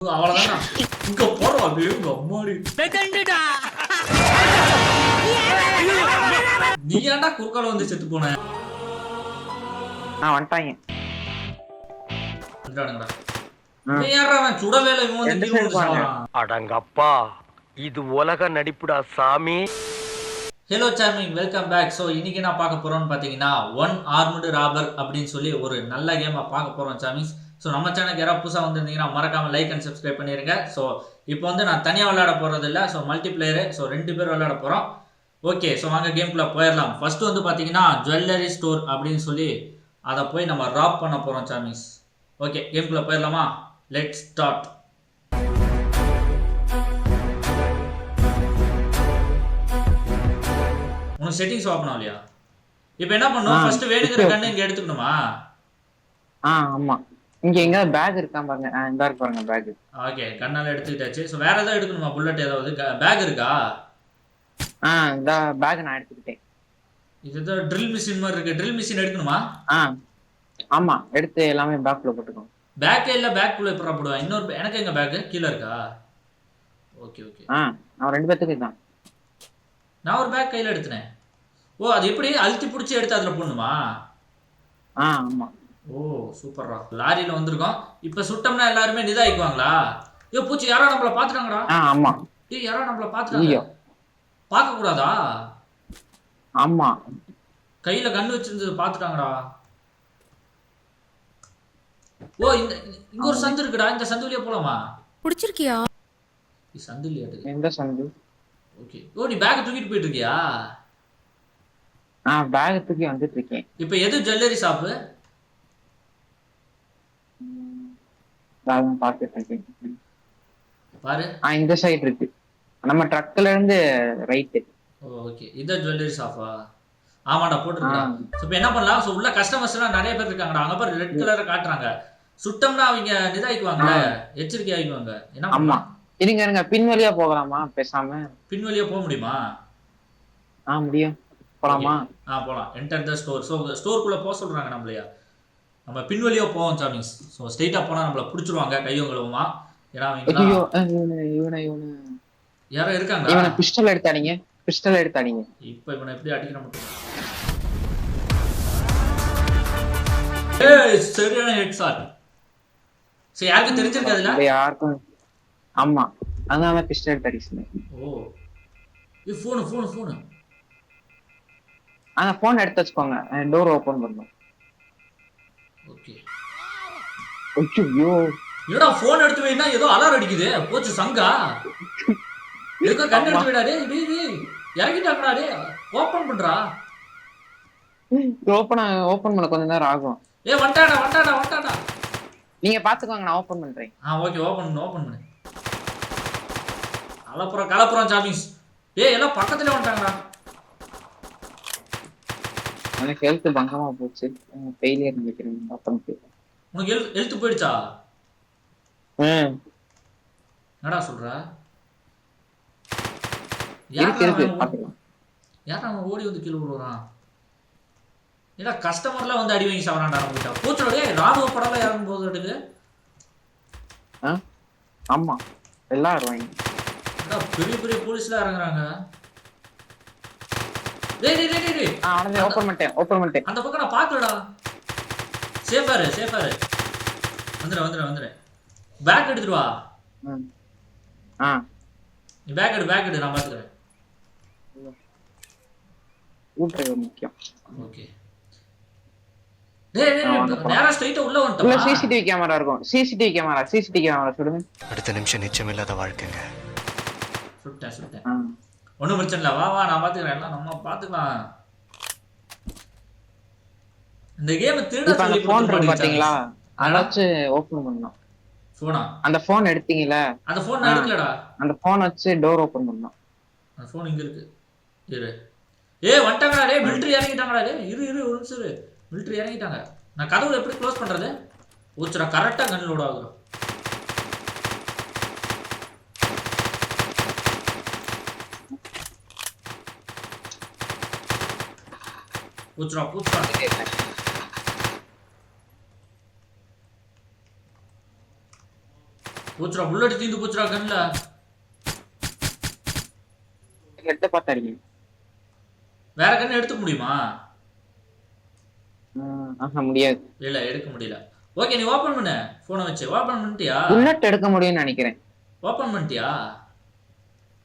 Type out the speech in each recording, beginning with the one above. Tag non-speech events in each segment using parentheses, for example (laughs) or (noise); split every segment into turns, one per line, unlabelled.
அவ்வளவுதான்? இங்க போறோம் அப்படியே உங்க அம்மாடி நீ ஏன்டா குறுக்கால வந்து செத்து போன?
வந்துட்டாங்க.
வந்துட்டானுங்கடா. இவன் வந்து.
அடங்கப்பா இது உலக நடிப்புடா சாமி.
Hello charming welcome back so இன்னைக்கு நான் பார்க்க போறோம்னு பார்த்தீங்கன்னா ஒன் ஆர்முடு ராபர் அப்படின்னு சொல்லி ஒரு நல்ல கேமை பார்க்க போறோம் சாமிஸ் ஸோ நம்ம சேனலுக்கு யாராவது புதுசாக வந்திருந்தீங்கன்னா மறக்காம லைக் அண்ட் சப்ஸ்கிரைப் பண்ணிருங்க. ஸோ இப்போ வந்து நான் தனியாக விளையாட போறது இல்லை. ஸோ மல்டி பிளேயரு ஸோ ரெண்டு பேர் விளையாட போகிறோம் ஓகே ஸோ வாங்க கேம்குள்ளே போயிடலாம். ஃபர்ஸ்ட் வந்து பார்த்தீங்கன்னா ஜுவல்லரி ஸ்டோர் அப்படின்னு சொல்லி அதை போய் நம்ம ராப் பண்ண போகிறோம் சாமிஸ் ஓகே கேம்குள்ளே போயிடலாமா? லெட் ஸ்டார்ட் உனக்கு செட்டிங்ஸ் ஓப்பன் ஆகலையா? இப்போ என்ன பண்ணும்? ஃபர்ஸ்ட் வேணுங்கிற கண்ணு இங்க எடுத்துக்கணுமா?
ஆ ஆமா. இங்க எங்க பேக் இருக்கா பாருங்க. இந்த இருக்கு பாருங்க பேக்
ஓகே கண்ணால எடுத்துக்கிட்டாச்சு. ஸோ வேற ஏதாவது எடுக்கணுமா? புல்லட் ஏதாவது? பேக் இருக்கா?
ஆ இந்த பேக் நான் எடுத்துக்கிட்டேன்.
இது ஏதோ ட்ரில் மிஷின் மாதிரி இருக்கு. ட்ரில் மிஷின் எடுக்கணுமா?
ஆ ஆமா. எடுத்து எல்லாமே பேக்ல போட்டுக்கோங்க
பேக்கே இல்ல பேக் குள்ள எப்படா போடுவேன் இன்னொரு எனக்கு எங்க பேக் கீழே இருக்கா? ஓகே ஓகே
ஆ அவன் ரெண்டு பேத்துக்கு தான்
நான் ஒரு பேக் கையில எடுத்தனேன். ஓ அது எப்படி? அழுத்தி பிடிச்சி எடுத்து அதுல போடணுமா?
ஆ ஆமா.
ஓ சூப்பர்ரா லாரியில வந்திருக்கோம். இப்ப சுட்டோம்னா எல்லாருமே நிதாயிக்குவாங்களா? ஐயோ பூச்சி யாரோ நம்மள பாத்துட்டாங்கடா.
ஆமா.
ஏய் யாரோ நம்மள பாத்துட்டாங்க.
ஐயோ.
பார்க்க கூடாதா
ஆமா.
கையில கண்ணு வச்சிருந்தது பாத்துட்டாங்கடா. ஓ இந்த இங்க ஒரு சந்து இருக்குடா. இந்த சந்து வழியா போலாமா?
புடிச்சிருக்கியா?
சந்து இல்லையாட்டு
எந்த சந்து?
ஓகே. ஓ நீ பேக் தூக்கிட்டு போயிட்டு இருக்கியா
ஆ பேக் தூக்கி வந்துட்டு இருக்கேன்
இப்போ எது ஜுவல்லரி ஷாப்பு
அதான் பார்த்துட்டு இருக்கேன்
பாரு.
ஆ இந்த சைடு இருக்கு. நம்ம ட்ரக்ல இருந்து ரைட்டு
ஓகே இதான் ஜுவல்லரி ஷாப்பா ஆமாடா
ஆ?
போட்டுருக்கா ஸோ இப்போ என்ன பண்ணலாம்? ஸோ உள்ள கஸ்டமர்ஸ் எல்லாம் நிறைய பேர் இருக்காங்கடா. அங்க பாரு ரெட் கலரை காட்டுறாங்க. சுட்டம்னா அவங்க நிதாயிக்குவாங்கல்ல? எச்சரிக்கை ஆகிக்குவாங்க என்ன
ஆமா. இருங்க இருங்க. பின் வழியா போகலாமா? பேசாம.
பின் வழியா போக முடியுமா?
ஆ முடியும். போலாமா?
ஆ போகலாம் என்டர் த ஸ்டோர் ஸோ ஸ்டோருக்குள்ளே போக சொல்கிறாங்க நம்மளையா? நம்ம பின் வழியா போவோம் சாமிஸ் ஸோ ஸ்ட்ரெயிட்டாக போனால் நம்மளை பிடிச்சிருவாங்க ஏன்னா
இவனை இவனை இவனை.
யாரோ இருக்காங்க
இவனை பிஸ்டல் எடுத்தாடிங்க பிஸ்டல் எடுத்தாடிங்க
இப்போ இவனை எப்படி அடிக்கிற மட்டும்? சரியான ஹெட் சரி யாருக்கும் தெரிஞ்சிருக்காதுல்ல
அது யாருக்கும்? ஆமா அதனால பிஸ்டல் எடுத்து
ஓ. இது ஃபோனு ஃபோனு ஃபோனு
ஆனா போன் எடுத்து வச்சுக்கோங்க. டோர் ஓபன் பண்ணும்
ஓகே
ஐயோ
என்னடா ஃபோன் எடுத்து வைனா ஏதோ அலாரம் அடிக்குது. போச்சு சங்கா. எதுக்கோ கண் எடுத்து வைடா டேய் டேய் டேய். இறங்கிட்டாங்கடா டேய். ஓப்பன் பண்றா.
ஓபன் ஓபன் பண்ண கொஞ்ச நேரம் ஆகும்.
ஏ வந்துட்டாடா வந்துட்டாடா வந்துட்டாடா.
நீங்க பாத்துக்கோங்க நான் ஓபன் பண்றேன்.
ஆ ஓகே ஓப்பன் பண்ணு ஓப்பன் பண்ணு. கலப்புறம் கலப்புறம் சாமிஸ் ஏய் எல்லாம் பக்கத்துல வந்துட்டாங்கடா.
எனக்கு ஹெல்த் பங்கமா போச்சு. ஃபெயிலியர் நினைக்கிறேன். ஓப்பன்
உனக்கு எழு எழுத்து போயிடுச்சா?
ம்
என்னடா சொல்ற? யாரா அவன் ஓடி வந்து கீழே விழுறான் ஏடா கஸ்டமர்லாம் வந்து அடி வாங்கி சாவறான்டா நம்ம கிட்ட பூச்சோட டேய் ராணுவ படம்லாம் இறங்கும் போது எடுக்கு.
ஆமா. எல்லாம்
ஏடா பெரிய பெரிய போலீஸ்லாம் இறங்குறாங்க. டேய் டேய் டேய், டேய் டேய்.
ஆ அவனே ஓபன் பண்ணிட்டேன் ஓபன் பண்ணிட்டேன்.
அந்த பக்கம் நான் பார்க்கலடா. சேஃபாரு சேஃபாரு வந்துடு வந்துடு வந்துடு. பேக் எடுத்துட்டு வா.
ஆ.
நீ பேக் எடு பேக் எடு நான் பார்த்துக்கிறேன்
ஊட்டுறது முக்கியம்.
ஓகே
சிசிடிவி கேமரா இருக்கும். சிசிடிவி கேமரா சிசிடிவி கேமரா சொல்லுங்க.
அடுத்த நிமிஷம் நிச்சயமில்லாத வாழ்க்கைங்க.
சுட்டேன் சுட்டேன்.
ஆ.
ஒன்றும் பிரச்சனை இல்லை. வா வா நான் பார்த்துக்கிறேன் எல்லாம் நம்ம பார்த்துக்கலாம் இந்த கேம் திருட சொல்லி
போன் இருக்கு பாத்தீங்களா? அதாச்சும் ஓபன் பண்ணணும்
ஃபோனா
அந்த போன் எடுத்தீங்கல்ல?
அந்த ஃபோன் நான். எடுக்கலடா.
அந்த போன் வச்சு டோர் ஓபன் பண்ணணும்
அந்த ஃபோன் இங்க இருக்கு. இரு. ஏ வந்துட்டாங்கடா. டேய் மிலிட்டரி இறங்கிட்டாங்கடா. டேய் இரு இரு ஒரு நிமிஷம் இரு. மிலிட்டரி இறங்கிட்டாங்க. நான் கதவு எப்படி க்ளோஸ் பண்றது? ஊச்சுடா கரெக்டா கன் லோட் ஆகுது பூச்சுடா பூச்சுடா போச்சுடா புல்லட் தீந்து போச்சுடா கண்ணுல
ஹெட்டை பார்த்து அடிங்க
வேற கண்ணு எடுத்துக்க முடியுமா
ஆஹா முடியாது
இல்ல எடுக்க முடியல ஓகே நீ ஓபன் பண்ணு போனை வச்சு ஓபன் பண்ணிட்டியா
புல்லட் எடுக்க முடியும்னு நினைக்கிறேன்
ஓபன் பண்ணிட்டியா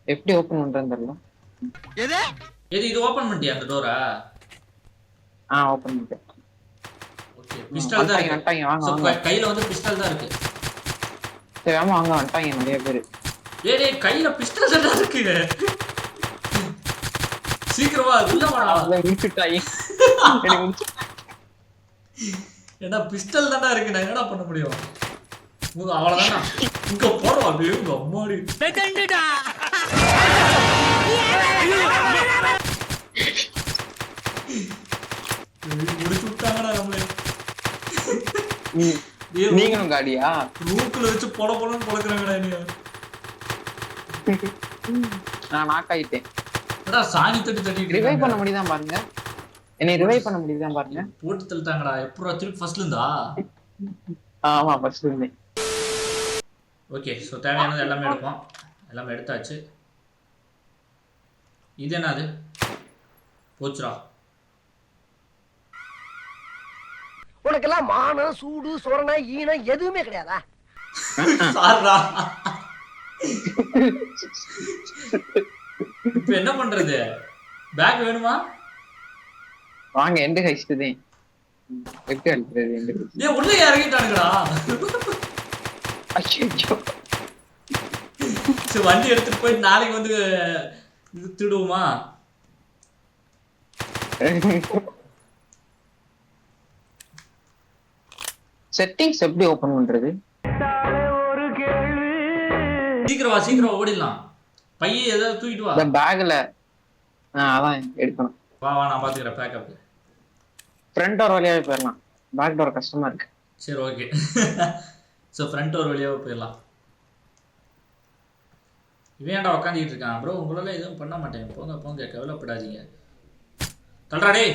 எப்படி ஓபன் பண்றேன்னு தெரியல
எது இது ஓபன் பண்ணிட்டியா அந்த டோரை
ஆ ஓபன் பண்ணிட்டேன்.
ஓகே பிஸ்டல் தான்
வந்துட்டாங்க வாங்க
கையில வந்து பிஸ்டல் தான் இருக்கு.
சரி ஆமா வாங்க வந்துட்டாங்க நிறைய பேர்.
டேய் டேய் கையில பிஸ்டல் தான் இருக்கு. சீக்கிரமா உள்ள வாடா.
முடிச்சுட்டாங்க எனக்கு முடிச்சு-
ஏன்னா பிஸ்டல் தானே இருக்கு. நான் என்னடா பண்ண முடியும்? அவ்வளவுதானா? இங்க போறோம் அப்படியே உங்க அம்மாடி ஏய், முடிச்சு விட்டாங்கடா நம்மளே
நீ-
ஏய்,
நீங்களும் காடியா
ரூக்குல வச்சு பொல பொலன்னு பொழக்குறாங்கடா நீ
நான் நாக் ஆயிட்டேன்.
சாணி தட்டி தட்டிட்டு
ரிவைவ் பண்ண. முடியுதான் பாருங்க. என்னை ரிவைவ் பண்ண முடியுதான் பாருங்க.
போட்டு தள்ளிட்டாங்கடா. எப்படா திருப்பி ஃபர்ஸ்ட்ல இருந்தா
ஆமா ஃபர்ஸ்ட் இருந்தேன்
ஓகே ஸோ தேவையானது எல்லாமே எடுப்போம். எல்லாமே எடுத்தாச்சு. இது என்னது? போச்சுடா.
உனக்கெல்லாம் மானம் சூடு சொரணை ஈனம் எதுவுமே கிடையாதா?
இப்போ என்ன பண்றது? பேக் வேணுமா?
வாங்க எந்த ஹைஸ்டுதேன் எப்படி அழுத்துறது எந்த ஹைஸ்ட்
ஏன் உள்ள இறங்கிட்டானுங்கடா.
ஐயோ
சரி வண்டி எடுத்துட்டு போய் நாளைக்கு வந்து இது (laughs)
செட்டிங்ஸ் எப்படி ஓபன் பண்றது?
சீக்கிரம் வா சீக்கிரம் ஓடிடலாம். பைய ஏதாவது தூக்கிட்டு வா.
பேக்ல அதான் எடுக்கணும்.
வா வா நான் பாத்துக்கிறேன் பேக்கப்
ஃப்ரண்ட் டோர் வழியாவே போயிடலாம். பேக் டோர் கஷ்டமா இருக்கு.
சரி ஓகே ஸோ ஃப்ரண்ட் ஒரு வழியாக போயிடலாம். இவன் ஏன்டா உக்காந்துக்கிட்டு இருக்கான்? ப்ரோ உங்களால எதுவும் பண்ண மாட்டேன். போங்க போங்க கவலைப்படாதீங்க. தள்ளுறாடே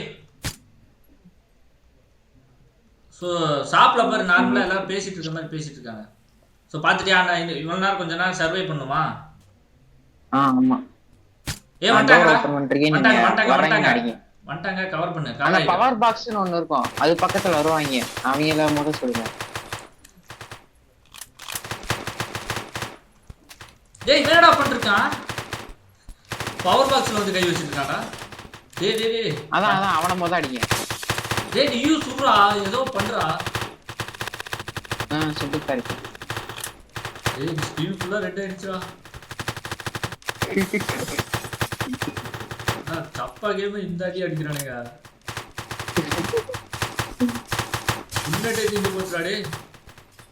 ஸோ ஷாப்பில் பாரு நார்மலாக எல்லாரும் பேசிட்டு இருக்க மாதிரி பேசிட்டு இருக்காங்க. ஸோ பார்த்துட்டியா நான் இவ்வளோ நேரம் கொஞ்ச நேரம் சர்வை பண்ணுமா?
ஆ ஆமா.
ஏ வந்துட்டாங்க வந்துட்டாங்க கவர் பண்ணு
அந்த
காலை
பவர் பாக்ஸ்னு ஒண்ணு இருக்கும். அது பக்கத்துல வருவாங்க. அவங்கள மட்டும் சொல்லுங்க
டேய் என்னடா பண்ணிருக்கான்? பவர் பாக்ஸ்ல வந்து கை வச்சிருக்காடா டேய் டேய்
அதான் அதான் அவனை மொதல் அடிங்க.
டேய் நீயும் சுடுறா ஏதோ பண்றா.
ஆ சுட்டு இருக்கு
டேய் நீ ஸ்கிரீன் ஃபுல்லா ரெட் அண்ணா, சப்பா கேம் இந்த அடி அடிக்கிறானுங்க. முன்னாடி தீந்து போச்சுடா டேய்.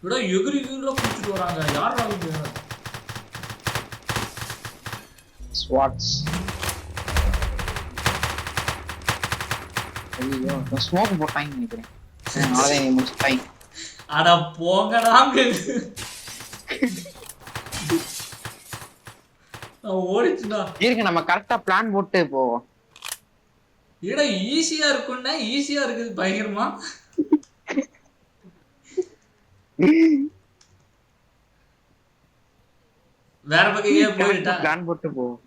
விட எகிரி எகிரில பிடிச்சிட்டு வராங்க. யாரா அவங்க
ஸ்வாட்ஸ் ஐயோ ஸ்மோக் போட்டாங்க நினைக்கிறேன். அவ்வளோதான் முடிச்சுட்டாங்க
அட போங்கடா அங்க. நான் ஓடிச்சுடா.
இருக்கு நம்ம கரெக்டா பிளான் போட்டு போவோம்.
ஏடா ஈஸியா இருக்கும்னா ஈஸியா இருக்குது பயங்கரமா. வேற பக்கம் ஏன் போயிட்டா?
பிளான் போட்டு போவோம்.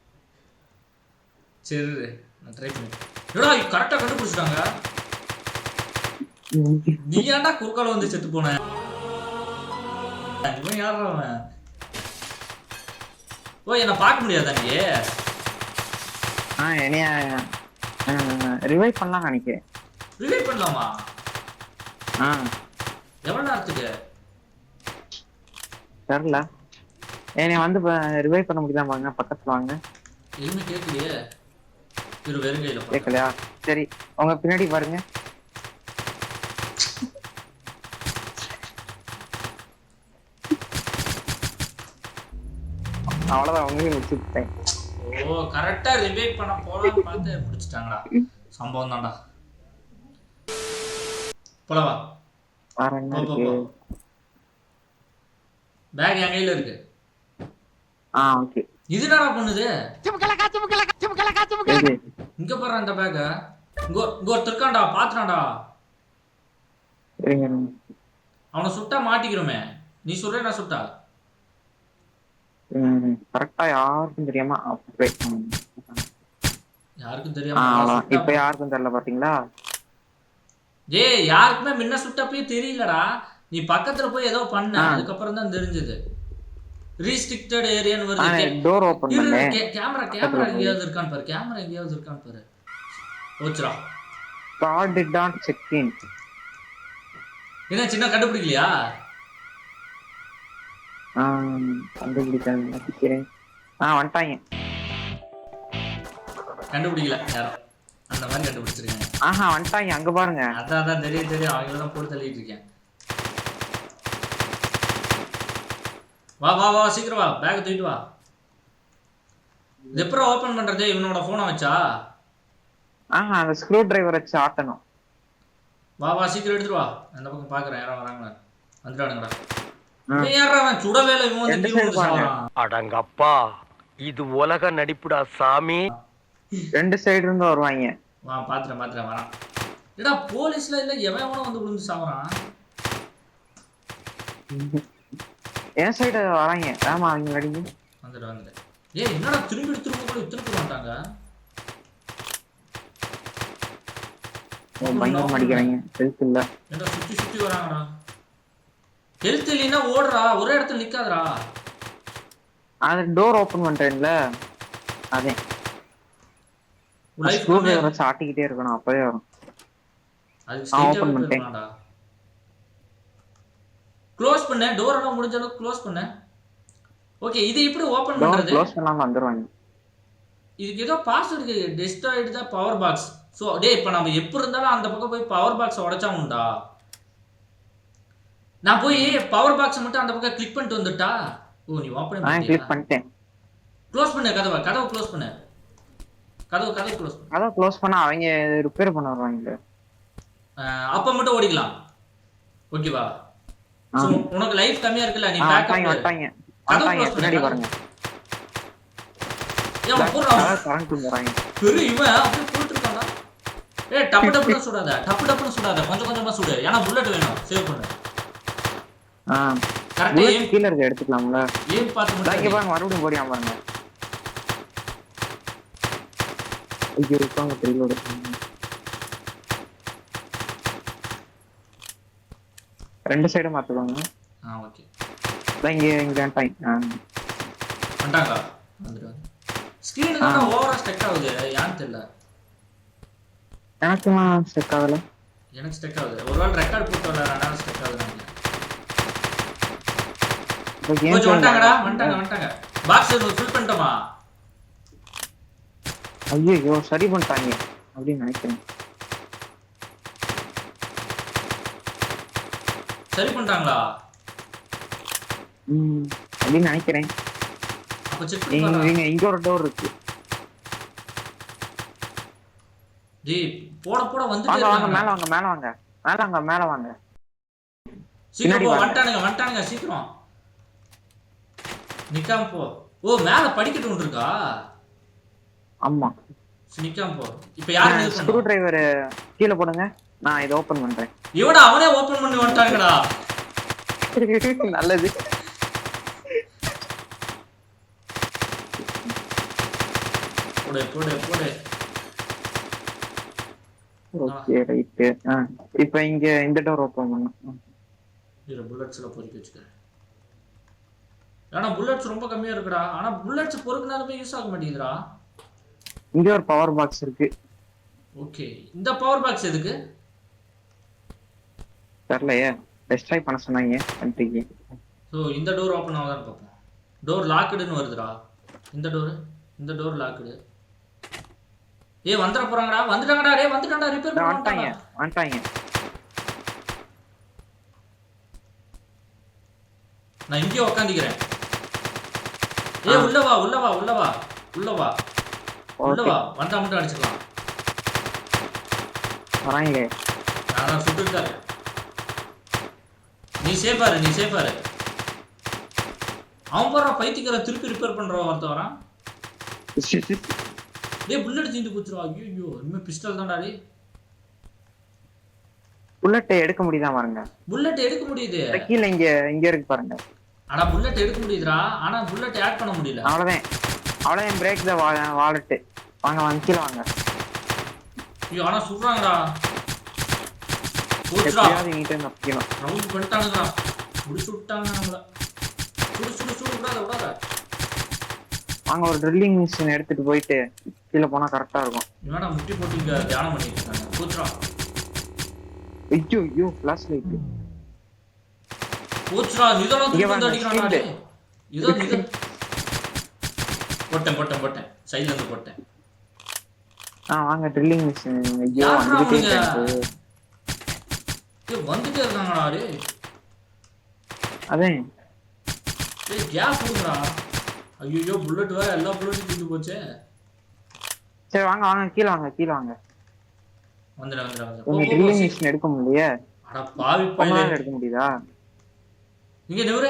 சரி நான் ட்ரை பண்ணி ஏடா கரெக்டா கண்டுபிடிச்சிட்டாங்க. நீ ஏன்டா குறுக்கால வந்து செத்து போன? இவன் யாரா அவன்? ஓ என்ன பார்க்க முடியாதா நீ?
ஆ என்னைய ரிவைவ் பண்ணலாம் நினைக்கிறேன்.
ரிவைவ் பண்ணலாமா?
ஆ.
எவ்வளவு நேரத்துக்கு?
தெரில என்னைய வந்து ரிவைவ் பண்ண முடியுதா வாங்க பக்கத்துல வாங்க.
எதுவுமே கேட்கலையே. திரு வெறுங்கையில.
கேட்கலையா சரி உங்க பின்னாடி பாருங்க. அவ்வளவுதான் உங்களையும் முடிச்சுட்டேன்
ஓ கரெக்டா ரிவைவ் பண்ண போலான்னு பார்த்து முடிச்சிட்டாங்கடா சம்பவம் தான்டா. போலவா. பேக் என் கையில இருக்கு.
ஆ ஓகே
இது என்னடா பண்ணுது இங்க பாரு அந்த பேக்க இங்க ஒரு- இங்க ஒருத்தர் இருக்கான்டா பாத்துறான்டா. அவனை சுட்டா மாட்டிக்கிறோமே. நீ சொல்ற நான் சுட்டா?
கரெக்டா யாருக்கும் தெரியாம.
யாருக்கும் தெரியாம
இப்ப யாருக்கும் தெரியல பாத்தீங்களா?
ஏய் யாருக்குமே முன்ன சுட்டப்பயே தெரியலடா. நீ பக்கத்துல போய் ஏதோ பண்ண. அதுக்கப்புறம் தான் தெரிஞ்சது. ரீஸ்ட்ரிக்டட் ஏரியான்னு வருது.
டோர் ஓபன்
கே- கேமரா கேமரா எங்கேயாவது இருக்கான்னு பாரு. கேமரா எங்கேயாவது இருக்கான்னு பாரு. போச்சுடா.
Guard did not check in
என்ன சின்ன கண்டுபிடிக்கலையா?
கண்டுபிடிச்சேன் நினைக்கிறேன். ஆ வந்துட்டாங்க.
கண்டுபிடிக்கல யாரும் அந்த மாதிரி கண்டுபிடிச்சிருக்காங்க.
ஆஹா வந்துட்டாங்க அங்க பாருங்க.
அதான் அதான் தெரியும் தெரியும். அவங்கள தான் போட்டு தள்ளிட்டு இருக்கேன். வா வா வா சீக்கிரம் வா. பேக் தூக்கிட்டு வா. எப்பறம் ஓபன் பண்றது? இவனோட போனை வச்சா?
ஆஹா அந்த ஸ்க்ரூ டிரைவர் வச்சு ஆட்டணும்.
வா வா சீக்கிரம் எடுத்துட்டு வா. அந்த பக்கம் பாக்குறேன். யாரோ வராங்க வந்துட்டானுங்கடா. இவன் யாரா அவன் சுட வேலை இவன் வந்து? சாவறான்.
அடங்கப்பா. இது உலக நடிப்புடா சாமி.
ரெண்டு சைடு இருந்து வருவாங்க.
வா பாத்துறேன் பாத்துறேன் வரான். ஏடா போலீஸ்ல இல்ல எவன் எவனோ வந்து விழுந்து சாவறான்?
என் சைடு வராங்க ஆமா அவங்க அடிங்க
வந்துட்டு வந்துட்டு ஏய் என்னடா திரும்பி திரும்ப கூட பேர் வந்துட்டாங்க
பயங்கரமா அடிக்கிறாங்க. ஹெல்த் இல்ல.
ஏன்டா சுத்தி சுத்தி வராங்கடா. ஹெல்த் இல்லைன்னா ஓடுறா. ஒரே இடத்துல நிக்காதடா.
அது டோர் ஓபன் பண்றேன்ல. அதே. ஸ்க்ரூ டிரைவர் வச்சு ஆட்டிக்கிட்டே இருக்கணும். அப்பவே வரும். open
ஸ்ட்ரைட்டா
பண்ணிட்டேன்.
க்ளோஸ் பண்ண டோர் எல்லாம் முடிஞ்ச அளவுக்கு க்ளோஸ் பண்ண. ஓகே இது எப்படி ஓபன் பண்றது?
க்ளோஸ் பண்ணாம வந்துருவாங்க
இதுக்கு ஏதோ பாஸ்வேர்டு டெஸ்டாய்டு தான் பவர் பாக்ஸ் ஸோ டேய் இப்போ நம்ம எப்படி இருந்தாலும் அந்த பக்கம் போய் பவர் பாக்ஸை உடைச்சா உண்டா? நான் போய் பவர் பாக்ஸை மட்டும் அந்த பக்கம் கிளிக் பண்ணிட்டு வந்துட்டா? ஓ நீ
கிளிக் பண்ணிட்டேன்.
க்ளோஸ் பண்ணு கதவை. கதவை க்ளோஸ் பண்ணு. கதவு கதவு க்ளோஸ் பண்ணு.
அதான் க்ளோஸ் பண்ணா அவங்க ரிப்பேர் பண்ண வருவாங்க.
அப்ப மட்டும் ஓடிக்கலாம். ஓகேவா உனக்கு லைஃப் கம்மியா இருக்குல்ல நீ பேக்கப்
வந்துட்டாங்க
close
பின்னாடி. பாருங்க.
ஏன் போடுறான்.
கரண்ட் போறாங்க
பெரிய இவன் அப்படியே போட்டுருக்கான்டா. ஏய் டப்பு டப்புன்னு (laughs) சுடாத டப்பு டப்புன்னு சுடாத. கொஞ்சம் கொஞ்சமா சுடு. ஏன்னா புல்லட் வேணும். சேவ் பண்ணு.
ஆ.
கரெக்டா
bullet
ஏம்
கீழ இருக்க எடுத்துக்கலாம்ல.
ஏம் பார்த்து
இதா இங்க
மட்டும்
பாருங்க மறுபடியும் போடியா பாருங்க. ஐயோ இருக்காங்க தெரியல ரெண்டு சைடும் மாத்துவாங்க
ஆ ஓகே
இதான் இங்க இங்க டைம்
வந்துட்டாங்க. வந்துட்டு வந்து ஸ்கிரீன் தான் ஓவரா ஸ்டெக் ஆகுது. ஏன்னு தெரியல.
எனக்குலாம் செக் ஆகல.
எனக்கு ஸ்டெக் ஆகுது. ஒருவேளை ரெக்கார்ட் போட்டு விளையாடுறா ஸ்டெக் ஆகுது கொஞ்சம் வந்துட்டாங்கடா வந்துட்டாங்க வந்துட்டாங்க. பாக்ஸ் ஃபில் பண்ணிட்டோமா?
ஐயோ சரி பண்ணிட்டாங்க அப்படின்னு நினைக்கிறேன்.
சரி பண்ணிட்டாங்களா?
ம் அப்படின்னு நினைக்கிறேன்.
அப்ப செக் பண்ணி
இங்க ஒரு டோர் இருக்கு.
டேய் போட போட வந்துட்டே
வாங்க மேல வாங்க மேல வாங்க. மேல வாங்க மேல வாங்க.
சீக்கிரம் போ. வந்துட்டானுங்க வந்துட்டானுங்க சீக்கிரம். நிக்காம போ. ஓ மேல படிக்கட்டு ஒன்று இருக்கா?
ஆமா.
நிக்காம போ. இப்ப யாரு
ஸ்க்ரூ டிரைவர் கீழே போடுங்க. நான் இதை ஓபன் பண்றேன்.
இவனா அவனே ஓபன் பண்ணி வந்துட்டாங்கடா (laughs)
நல்லது.
போடு போடு போடு.
ஓகே ரைட்டு இப்போ இங்க இந்த டோர் ஓபன் பண்ணும்
இதுல புல்லட்ஸ்ல பொறுக்கி வச்சுக்கிறேன் ஆனா புல்லட்ஸ் ரொம்ப கம்மியா இருக்குடா. ஆனா புல்லட்ஸ் பொறுக்குனாலுமே யூஸ் ஆக மாட்டேங்குதுடா.
இங்க ஒரு பவர் பாக்ஸ் இருக்கு.
ஓகே இந்த பவர் பாக்ஸ் எதுக்கு?
தெரியலையே. டெஸ்ட்ராய் பண்ண சொன்னாங்க கண்ட்ரிக்கு
ஸோ இந்த டோர் ஓப்பன் ஆகுதான்னு பார்ப்போம். டோர் லாக்குடுன்னு வருதுடா. இந்த டோர் இந்த டோர் லாக்குடு ஏ வந்துட போறாங்கடா. வந்துட்டாங்கடா. டேய் வந்துட்டாங்கடா ரிப்பேர் பண்ண
வந்துட்டாங்க.
நான் இங்கேயே உக்காந்துக்கிறேன். ஏ உள்ள வா உள்ள வா உள்ள வா. உள்ள வா. உள்ள வா. வந்தா மட்டும் அடிச்சுக்கலாம்
வராங்களே.
நான் தான் சுட்டுட்டாரு நீ சேஃபாரு நீ சேஃபாரு அவன் போடுறான் பைத்தியக்கார திருப்பி ரிப்பேர் பண்றவன் ஒருத்தன் வரான். டேய் புல்லட் தீந்து போச்சுடா. ஐயோ இனிமே பிஸ்டல் தான்டா டேய்.
புல்லட் எடுக்க முடியுதா பாருங்க?
புல்லட் எடுக்க முடியுது.
கீழே இங்க இங்க இருக்கு பாருங்க.
ஆனா புல்லட் எடுக்க முடியுதுடா. ஆனா புல்லட் ஆட் பண்ண முடியல.
அவ்வளவுதான். அவ்வளவுதான் பிரேக் த வாலெட்டு வாங்க வாங்க கீழே வாங்க.
ஐயோ ஆனா சுடுறாங்கடா
எப்படியாவது நீட்டா தப்பிக்கணும்
ரவுண்ட் பண்ணிட்டானுங்கடா. முடிச்சு விட்டாங்க நம்மள சுடு சுடு சுடு விடாத விடாத.
வாங்க ஒரு ட்ரில்லிங் மிஷின் எடுத்துட்டு போயிட்டு கீழே போனா கரெக்டா இருக்கும்.
இவனா முட்டி போட்டு இங்க தியானம் பண்ணிட்டு இருக்காங்க.
ஐயோ ஐயோ ஃபிளாஷ் லைட்
இதெல்லாம்
இங்க
தூக்கி வந்து. டேய். இதோ இது போட்டேன் போட்டேன் போட்டேன். சைடுல இருந்து போட்டேன்.
ஆ வாங்க ட்ரில்லிங் மிஷின் ஐயோ
யார்ரா
வந்துகிட்டே
ஏய் வந்துட்டே இருக்காங்கடா
அதான்
ஏய் கேப் கொடுங்கடா. ஐயோ புல்லட் வேற எல்லா புல்லட்டும் தூக்கி போச்சே.
சரி வாங்க வாங்க கீழே வாங்க கீழே வாங்க.
வந்துடா வந்துடா வந்துடா.
ட்ரில்லிங் மிஷின் எடுக்க முடியலையே?
அட பாவி பையலே.
எடுக்க முடியுதா?
இங்க நிவரு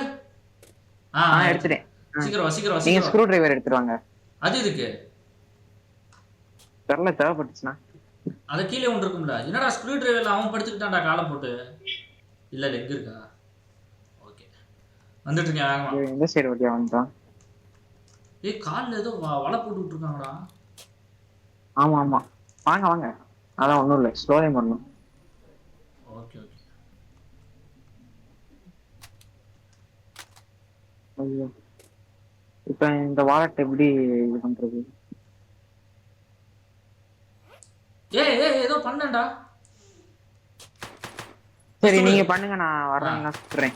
ஆ
ஆ
ஆ,
எடுத்துட்டேன்.
சீக்கிரம் சீக்கிரம்.
ஸ்க்ரூ டிரைவர் எடுத்துட்டு வாங்க.
அது இருக்கு
தெரியல தேவைப்பட்டுச்சுன்னா
அது கீழே ஒன்று இருக்கும்ல என்னடா ஸ்க்ரூ டிரைவர்ல அவன் படுத்துக்கிட்டான்டா காலை போட்டு? இல்ல எங்க இருக்கா? ஓகே வந்துட்டு இருக்கேன் வேகமா.
இந்த சைடு வழியா வந்துட்டோம்
ஏய் கால்ல ஏதோ வலை போட்டு விட்டுருக்காங்கடா
ஆமா ஆமா. வாங்க வாங்க. அதான் ஒண்ணும் இல்ல. ஸ்லோவே பண்ணணும்
ஓகே ஓகே
ஐயோ. இப்ப இந்த வாலெட் எப்படி இது பண்றது?
ஏய் ஏய் ஏதோ பண்ணேன்டா.
சரி. நீங்க பண்ணுங்க நான் வர்றேன் நான் சுத்துறேன்.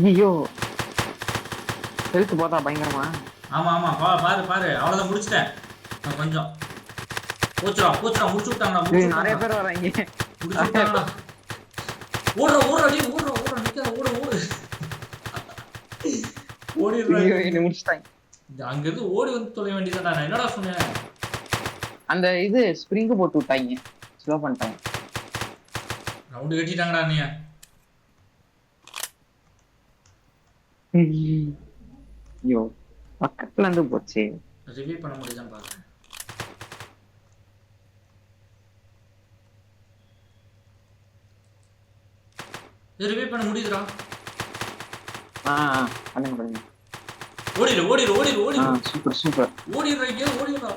ஐயோ ஹெல்த் போதா பயங்கரமா.
ஆமா ஆமா பா பாரு பாரு அவ்வளவுதான் முடிச்சிட்டேன். நான் கொஞ்சம். போச்சுடா போச்சுடா முடிச்சு விட்டாங்கடா
நிறைய. பேர் வராங்க.
முடிச்சு விட்டாங்கடா. ஓடுற ஓடுற டேய் ஓடுற ஓடுற நிக்காத ஓடு ஓடு. ஓடிடுறா.
என்ன முடிச்சிட்டாங்க.
அங்க இருந்து ஓடி வந்து தொலை வேண்டியதாடா நான். என்னடா சொன்னேன்?
அந்த இது ஸ்ப்ரிங் போட்டு விட்டாங்க. ஸ்லோ பண்ணிட்டாங்க.
ரவுண்டு கட்டிட்டாங்கடா நீ
ஐயோ பக்கத்துல இருந்து போச்சு.
ரிவ்யூ பண்ண முடியுதான்னு பாக்குறேன். ரிவ்யூ பண்ண முடியுதுடா.
ஆ, பண்ணுங்க பண்ணுங்க.
ஓடிடு ஓடிடு ஓடிடு
ஆ
ஓடிடு
சூப்பர் சூப்பர்.
ஓடிடுறா இங்கே ஓடிடுறா.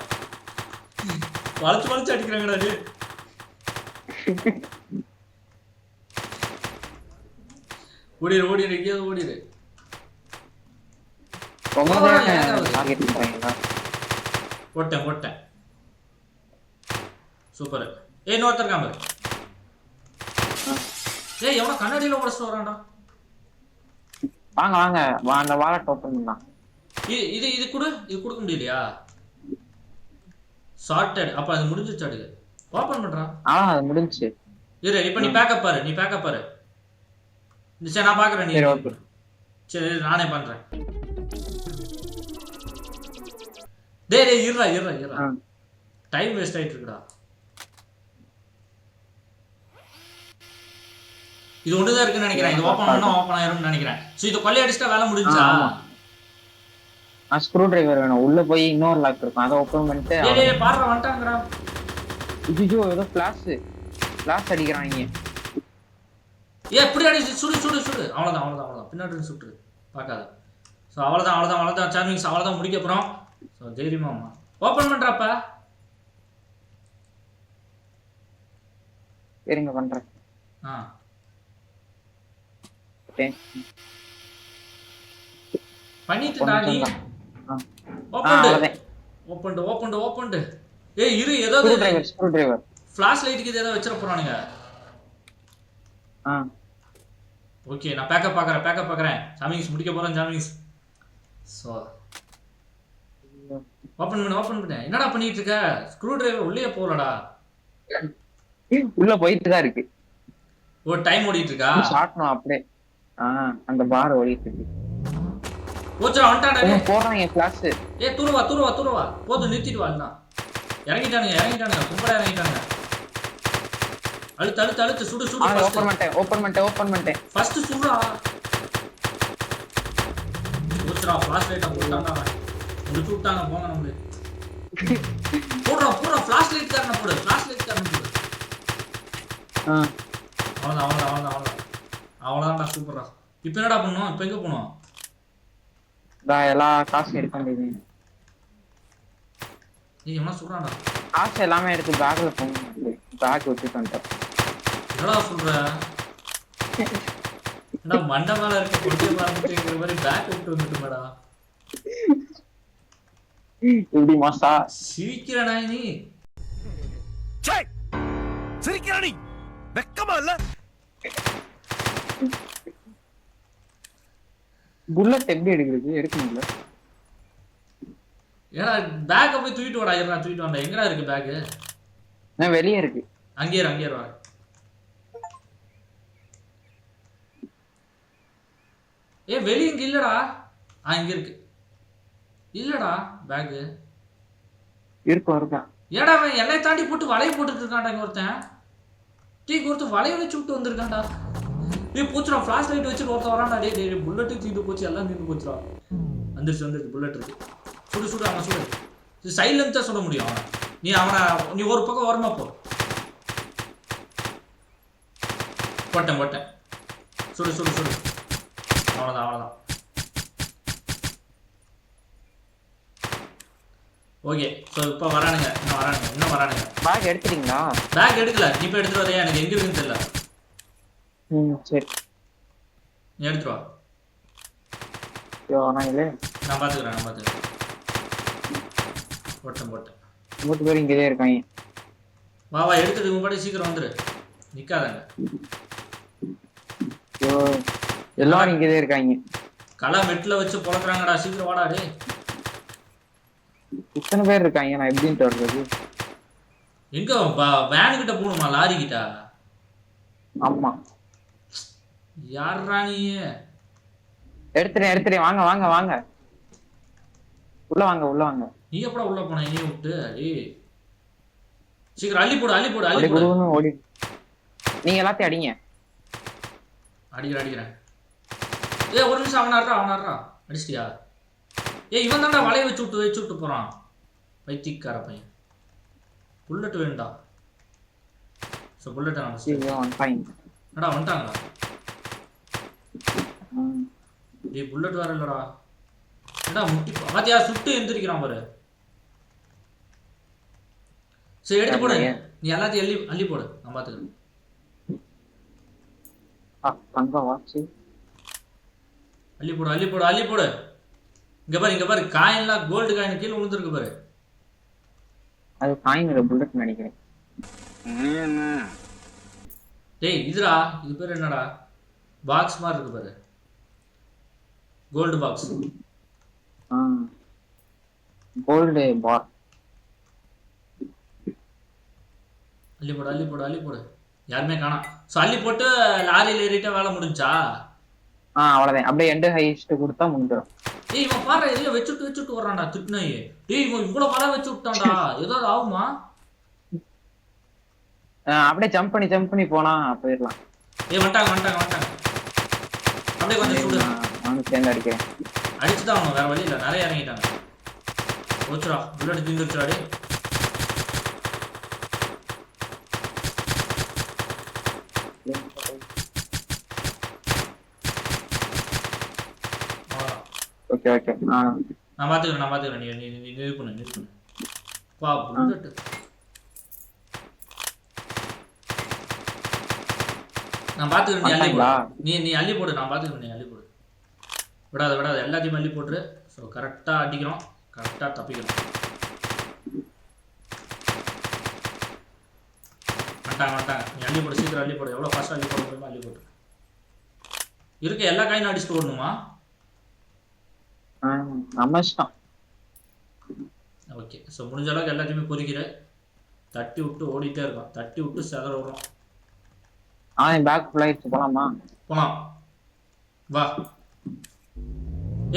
வளைச்சு வளைச்சு அடிக்கிறாங்கடா டே ஓடிடு ஓடிடு எங்கேயாவது ஓடிடு போட்டேன் போட்டேன். சூப்பர். ஏய் இன்னொருத்தர் இருக்கான் பாரு. ஏய் எவனோ கண்ணாடியில உடச்சிட்டு வரான்டா
வாங்க வாங்க. அந்த வாலெட் ஓப்பன் பண்ணலாம்.
இது இது இது கொடு. இது கொடுக்க முடியலையா? சார்ட்டட் அப்ப அது முடிஞ்சிச்சு அடுக்கு? ஓபன் பண்றா.
ஆ அது முடிஞ்சுச்சு.
இரு இப்ப நீ பேக்கப் பாரு. நீ பேக்கப் பாரு. சரி நான் பாக்குறேன் நீ.
சரி
நானே பண்றேன். டேய் டேய் இருடா இருடா இருடா. டைம் வேஸ்ட் ஆயிட்டு இருக்குடா இது ஒண்ணுதான் இருக்குன்னு நினைக்கிறேன். இது ஓபன் பண்ணா ஓபன் ஆயிரும்னு நினைக்கிறேன். சோ இது கொள்ளை அடிச்சிட்டா வேலை முடிஞ்சா?
ஆ ஸ்க்ரூ டிரைவர் வேணும். உள்ள போய் இன்னொரு லாக் இருக்கும். அதை ஓப்பன் பண்ணிட்டு
டேய் பாருடா வந்துட்டாங்கடா.
ஐயோ ஏதோ ஃபிளாஷ் ஃபிளாஷ் அடிக்கிறாங்க
ஏ எப்படி அடிச்சு சுடு சுடு சுடு. அவ்வளவுதான் அவ்வளவுதான் அவ்வளவுதான். பின்னாடி சுட்டுரு. பார்க்காத. ஸோ அவ்வளவுதான் அவ்வளவுதான் அவ்வளவுதான். சார்மிங்ஸ் அவ்வளவுதான் முடிக்க போறோம். ஸோ தைரியமாம்மா ஓப்பன் பண்றாப்பா.
சரிங்க பண்றேன்.
ஆ.
ஓகே.
பண்ணிட்டுடா
அவ்வளவுதான்
ஓப்பன் ஓப்பன் ஓப்பன் ஏய் இரு ஏதாவது
ஸ்க்ரூ டிரைவர்
ஃபிளாஷ் லைட்டுக்கு ஏதாவது போறானுங்க.
ஆ.
ஓகே நான் பேக்கப் பார்க்குறேன் பேக்கப் பார்க்குறேன் சாமிங்ஸ் முடிக்க போகிறேன் சாமிங்ஸ் ஸோ ஓப்பன் பண்ணு ஓப்பன் பண்ணு. என்னடா பண்ணிட்டு இருக்க? ஸ்க்ரூ டிரைவர் உள்ளே போகலடா.
உள்ள போயிட்டு தான் இருக்கு.
ஒரு டைம் ஓடிட்டு இருக்கா?
ஷார்ட்னும் அப்படியே. ஆ அந்த பார் ஓடிட்டு இருக்கு.
போச்சுடா வந்துட்டாடா
போடுறாங்க ஃபிளாஷ்
ஏ தூரவா தூரவா தூரவா. போதும் நிறுத்திட்டு வா அண்ணா இறங்கிட்டானுங்க இறங்கிட்டானுங்க. கும்பலா இறங்கிட்டானுங்க. அழுத்து அழுத்து அழுத்து சுடு சுடு
ஓப்பன் பண்ணிட்டேன் ஓப்பன் பண்ணிட்டேன் ஓப்பன் பண்ணிட்டேன்.
ஃபர்ஸ்ட் சுடுறா போச்சுடா ஃபிளாஷ் லைட்டா போட்டாங்க முடிச்சு விட்டாங்க போங்க நம்மளு. போடுறா போடுறா ஃபிளாஷ் லைட் காரனை போடு ஃபிளாஷ் லைட் காரனை போடு. அவ்வளோதான் அவ்வளோதான் அவ்வளோதான் அவ்வளோதான் அவ்வளோதான்டா சூப்பரா இப்போ என்னடா பண்ணும் இப்போ எங்கே போகணும்?
இதான் எல்லா காசும் எடுக்க முடியுது
நீ எவனா சொல்கிறான்டா
காசு எல்லாமே எடுத்து பேக்ல போங்க. பேக் வச்சுட்டு வந்துட்டேன்.
என்னடா சொல்ற? என்ன மண்டை மேல இருக்க கொடிய மறந்துட்டுங்கிற மாதிரி பேக் விட்டு வந்துட்டுமாடா.
இப்படி மாசா.
சிரிக்கிறடா நீ?
சிரிக்கிறானி வெக்கமா இல்ல?
புல்லட் எப்படி எடுக்கிறது? எடுக்க முடியல
ஏடா பேக்கை போய் தூக்கிட்டு வாடா இருடா தூக்கிட்டு வாடா. எங்கடா இருக்கு பேக்கு
நான் வெளியே இருக்கு.
அங்கேயே இரு, அங்கேயே இரு, வா. ஏ வெளிய இங்க இல்லடா. ஆ இங்க இருக்கு. இல்லடா பேக்கு
இருக்கும் இருக்கும்
ஏடா அவன் என்னை தாண்டி போட்டு வலைய போட்டுட்டு இருக்கான்டா இங்க ஒருத்தன். டீ ஒருத்தன் வலைய வச்சு விட்டு வந்திருக்கான்டா. டேய் போச்சுடா ஃபிளாஷ் லைட் வச்சு ஒருத்தன் வரான்டா. டேய் டேய் புல்லட்டு தீந்து போச்சு எல்லாம் தீந்து போச்சுடா. வந்துருச்சு வந்துருச்சு புல்லட் இருக்கு. சுடு சுடு அவன் சுடு. இது சைட்லேருந்து தான் சுட முடியும். அவனை நீ அவனை நீ ஒரு பக்கம் ஓரமா போ. போட்டேன் போட்டேன். சுடு சுடு சுடு. அவ்வளோதான் அவ்வளோதான் ஓகே ஸோ இப்போ வரானுங்க இன்னும் வரானுங்க இன்னும் வரானுங்க.
பேக் எடுத்துட்டீங்களா?
பேக் எடுக்கல இப்போ எடுத்துட்டு வரையா எனக்கு எங்க இருக்குன்னு தெரியல.
ம் சரி
நீ எடுத்துட்டு வா
ஐயோ நான் இல்லை
நான் பார்த்துக்கிறேன் நான் பார்த்துக்கிறேன் போட்டேன் போட்டேன்
மூட்டு பேர் இங்கேயே இருக்காங்க
வா வா எடுத்துட்டு முன்னாடி சீக்கிரம் வந்துரு நிக்காதங்க
ஐயோ எல்லாரும் இங்கேயே இருக்காங்க
களை மெட்டில் வச்சு பொழக்கிறாங்கடா சீக்கிரம் வாடா டே
இத்தனை பேர் இருக்காங்க நான் எப்படின்ட்டு வர்றது
எங்க வேன் கிட்ட போகணுமா லாரி கிட்ட
ஆமா
யார்ரா நீ
எடுத்துட்டேன் எடுத்துட்டேன் வாங்க வாங்க வாங்க. உள்ள வாங்க உள்ள வாங்க.
நீ எப்படா உள்ள போன? என்னைய விட்டு. டேய் சீக்கிரம் அள்ளி போடு அள்ளி போடு அள்ளி போடு.
ஓடி. நீங்க எல்லாத்தையும் அடிங்க.
அடிக்கிறேன் அடிக்கிறேன். ஏய் ஒரு நிமிஷம் அவனாடுறா அவனாடுறா அடிச்சிட்டியா? ஏய் இவன் தான்டா வலைய வச்சு விட்டு வச்சு விட்டு போறான். வைத்திக்கார பையன். புல்லட் வேண்டா ஸோ புல்லட்டை என்னடா வந்துட்டாங்களா டேய் புல்லட் வேற இல்லடா. என்னடா முட்டி பாத்தியா சுட்டு எந்திரிக்கிறான் பாரு. சரி எடுத்து போடு. நீ எல்லாத்தையும் அள்ளி அள்ளி போடு. நான்
வாட்சி.
அள்ளி போடு அள்ளி போடு அள்ளி போடு. இங்க பாரு இங்க பாரு. காயின்லாம் கோல்டு காயின் கீழே விழுந்துருக்கு பாரு.
அது காயின் புல்லட் நினைக்கிறேன்.
டேய் இதுடா. இது பேர் என்னடா? பாக்ஸ் மாதிரி இருக்கு பாரு. கோல்டு பாக்ஸ்
கோல்டு பார்
அள்ளி போடு அள்ளி போடு அள்ளி போடு. யாருமே காணோம் ஸோ அள்ளி போட்டு லாரியில் ஏறிட்டா வேலை முடிஞ்சா?
ஆ அவ்வளவுதான். அப்படியே எண்டு ஹைஸ்ட் கொடுத்தா முடிஞ்சிடும்
ஏய் இவன் பாரு எதையோ வச்சுட்டு வச்சுட்டு வர்றான்டா திட்டுனாயே டேய் இவன் இவ்வளோ வலை வச்சு விட்டான்டா. ஏதாவது ஆகுமா?
அப்படியே ஜம்ப் பண்ணி ஜம்ப் பண்ணி போனா போயிடலாம்.
ஏய் வந்துட்டாங்க வந்துட்டாங்க வந்துட்டாங்க. அப்படியே கொஞ்சம் சுடு.
நானும் சேர்ந்து அடிக்கிறேன்.
அடிச்சு தான் வேற வழி இல்லை நிறைய இறங்கிட்டாங்க. போச்சுடா புல்லட் தீந்துருச்சுடா அவ்வளோதான்
ஓகே ஓகே.
நான் பார்த்துக்கிறேன் நான் பார்த்துக்கிறேன் நீ நீ இது பண்ணு இது பண்ணு. பா புல்லட் நான் பார்த்துக்கிறேன் நீ அள்ளி போடு? நீ நீ அள்ளி போடு நான் பார்த்துக்கிறேன் நீ அள்ளி போடு. விடாத விடாத. எல்லாத்தையும் அள்ளி போட்டுரு. ஸோ கரெக்டாக அடிக்கிறோம். கரெக்டாக தப்பிக்கிறோம். வந்துட்டாங்க வந்துட்டாங்க. நீ அள்ளி போடு சீக்கிரம் அள்ளி போடு. எவ்வளோ ஃபாஸ்ட்டாக அள்ளி போட முடியுமோ அள்ளி போட்டு. இருக்க எல்லா காயினும் அடிச்சுட்டு ஓடணுமா ஓகே. ஸோ முடிஞ்ச அளவுக்கு எல்லாத்தையுமே பொறிக்கிற தட்டி விட்டு ஓடிட்டே இருக்கோம். தட்டி விட்டு செதற விடுறோம்.
ஆ பேக் ஃபுல்லாயிடுச்சு போலாமா?
போலாம். வா.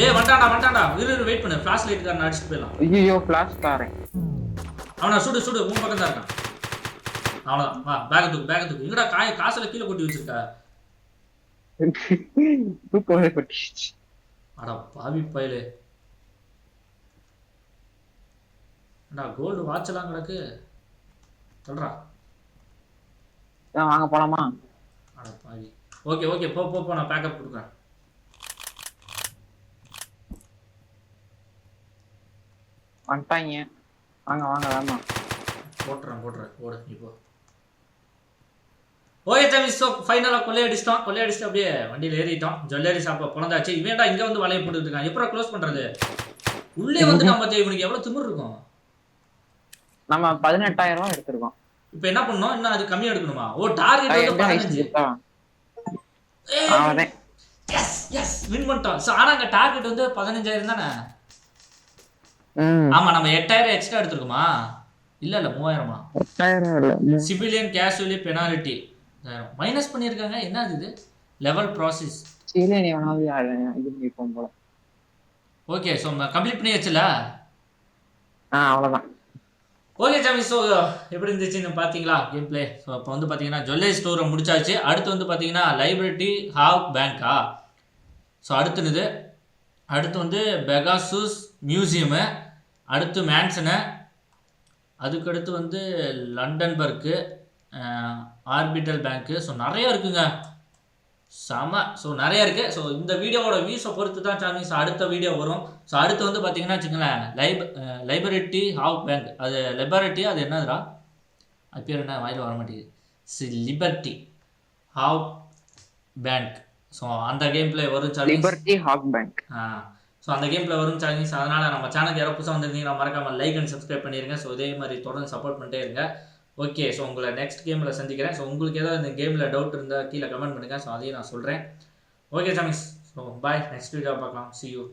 ஏய் வந்துட்டான்டா வந்துட்டான்டா. இரு இரு வெயிட் பண்ணு. ஃப்ளாஷ் லைட் காரன் அடிச்சுட்டு போயிடலாம்.
ஐயோ ஃபிளாஷ் காரன்
அவனை சுடு சுடு. உன் பக்கம் தான் இருக்கான். அவ்வளோதான் வா பேக் தூக்கு பேக் தூக்கு எங்கடா காய காசுல கீழே கொட்டி வச்சிருக்க?
தூக்கமே பட்டுச்சு
அடா பாவி பயலே. அடா கோல்டு வாட்செல்லாம் கிடக்கு. சொல்றா.
வாங்க போலாமா?
அட பாவி. Okay okay. போ போ போ. நான் பேக்கப் கொடுக்குறேன்.
வந்துட்டாங்க. வாங்க வாங்க வேமா
போட்டுறேன் போட்டுறேன். போடு இப்போ ஓகே தம்பி ஸோ ஃபைனலாக கொள்ளையடிச்சிட்டோம் கொள்ளையடிச்சிட்டு அப்படியே வண்டியில் ஏறிட்டோம் ஜுவல்லரி ஷாப்பை பிறந்தாச்சு இவன்டா இங்கே வந்து வலையை போட்டுட்டு இருக்கான். எப்பறம் க்ளோஸ் பண்ணுறது உள்ளே வந்து நம்ம இவனுக்கு எவ்வளோ திமிர் இருக்கும்?
நம்ம பதினெட்டாயிரம் ரூபாய் எடுத்திருக்கோம்.
இப்போ என்ன பண்ணோம் இன்னும் அது கம்மியாக எடுக்கணுமா? ஓ டார்கெட் வந்து பதினஞ்சு. எஸ் எஸ் வின் பண்ணிட்டோம் ஸோ ஆனால் அங்கே டார்கெட் வந்து பதினஞ்சாயிரம் தானே? ஆமா நம்ம எட்டாயிரம் எக்ஸ்ட்ரா எடுத்துருக்கோமா? இல்ல இல்ல மூவாயிரமா சிவிலியன் கேஷுவலி பெனாலிட்டி மைனஸ் பண்ணியிருக்காங்க. என்ன இது? Level process okay so complete பண்ணியாச்சுல
ஆ அவ்வளவுதான்.
ஓகே சாமி ஸோ எப்படி இருந்துச்சுன்னு பார்த்தீங்களா கேம் பிளே ஸோ அப்போ வந்து பார்த்தீங்கன்னா ஜுவல்லரி ஸ்டோரை முடிச்சாச்சு. அடுத்து வந்து பார்த்தீங்கன்னா லைப்ரரி ஹாவ் பேங்க்கா ஸோ அடுத்துனது அடுத்து வந்து பெகாசூஸ் மியூசியமு அடுத்து மேன்சனு அதுக்கடுத்து வந்து லண்டன்பர்க்கு ஆர்பிட்டல் பேங்க்கு ஸோ நிறைய இருக்குங்க. செம ஸோ நிறைய இருக்குது ஸோ இந்த வீடியோவோட வியூஸை பொறுத்து தான் சாமிஸ் அடுத்த வீடியோ வரும். ஸோ அடுத்து வந்து பார்த்தீங்கன்னா வச்சுங்களேன் லைப் லைபரிட்டி ஹாவ் பேங்க் அது லிபரிட்டி அது என்னதுடா? அது பேர் என்ன? வாயில் வர மாட்டேங்குது. சி லிபர்ட்டி ஹாவ் பேங்க் ஸோ அந்த கேம் பிளே வரும் சாமிஸ்
லிபர்ட்டி ஹாக் பேங்க்
ஸோ அந்த கேமில் வரும் சேலஞ்சஸ் அதனால் நம்ம சேனலுக்கு யாரோ புதுசாக வந்திருந்தீங்கன்னா மறக்காமல் லைக் அண்ட் சப்ஸ்கிரைப் பண்ணிடுங்க ஸோ இதே மாதிரி தொடர்ந்து சப்போர்ட் பண்ணிட்டே இருங்க. ஓகே ஸோ உங்களை நெக்ஸ்ட் கேமில் சந்திக்கிறேன். ஸோ உங்களுக்கு ஏதாவது இந்த கேமில் டவுட் இருந்தால் கீழே கமெண்ட் பண்ணுங்கள் ஸோ அதையும் நான் சொல்கிறேன் ஓகே சாமிஸ் ஸோ பாய் நெக்ஸ்ட் வீடியோ பார்க்கலாம். See you